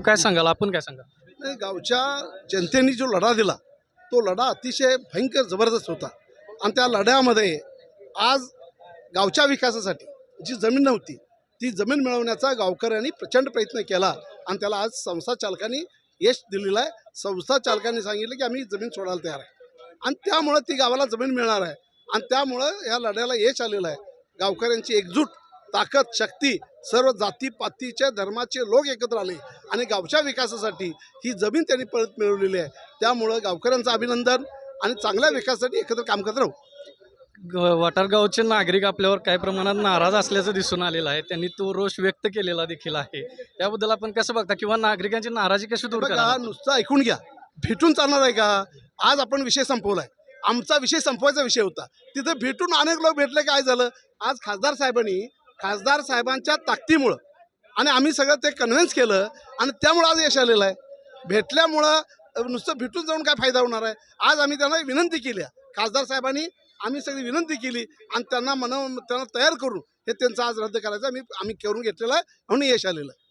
काय सांगाल? आपण काय सांगाल? नाही गावच्या जनतेने जो लढा दिला तो लढा अतिशय भयंकर जबरदस्त होता. आणि त्या लढ्यामध्ये आज गावच्या विकासासाठी जी जमीन नव्हती ती जमीन मिळवण्याचा गावकऱ्यांनी प्रचंड प्रयत्न केला आणि त्याला आज संस्था चालकांनी यश दिलेलं आहे. संस्था चालकांनी सांगितलं की आम्ही जमीन सोडायला तयार आहे. आणि त्यामुळं ती गावाला जमीन मिळणार आहे. आणि त्यामुळं या लढ्याला यश आलेलं आहे. गावकऱ्यांची एकजूट ताकद शक्ती सर्व जाती पातीच्या धर्माचे लोक एकत्र आले आणि गावच्या विकासासाठी ही जमीन त्यांनी परत मिळवलेली आहे. त्यामुळं गावकऱ्यांचं अभिनंदन आणि चांगल्या विकासासाठी एकत्र काम करत राहू. ग- वाटारगावचे नागरिक आपल्यावर काही प्रमाणात नाराज असल्याचं दिसून आलेलं आहे. त्यांनी तो रोष व्यक्त केलेला देखील आहे. त्याबद्दल आपण कसं बघता? किंवा नागरिकांची नाराजी कशी दूर करा नुसतं ऐकून घ्या. भेटून चालणार आहे का? आज आपण विषय संपवलाय. आमचा विषय संपवायचा विषय होता. तिथे भेटून अनेक लोक भेटले. काय झालं? आज खासदार साहेबांनी खासदार साहेबांच्या ताकदीमुळं. आणि आम्ही सगळं ते कन्व्हिन्स केलं आणि त्यामुळं आज यश आलेलं आहे. भेटल्यामुळं नुसतं भेटून जाऊन काय फायदा होणार आहे? आज आम्ही त्यांना विनंती केली आहे. खासदार साहेबांनी आम्ही सगळी विनंती केली आणि त्यांना मन त्यांना तयार करून हे त्यांचं आज रद्द करायचं आम्ही आम्ही करून घेतलेलं आहे. म्हणून यश आलेलं आहे.